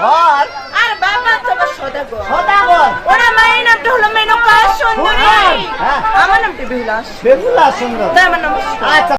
ঘর? আর বাবা তোমার সদাগর। সদাগর? ওরা মায়ের নামটা হলো মেনকা সুন্দরী হ্যাঁ। আমার নামটি বিলাস বেহুলা সুন্দর। আচ্ছা।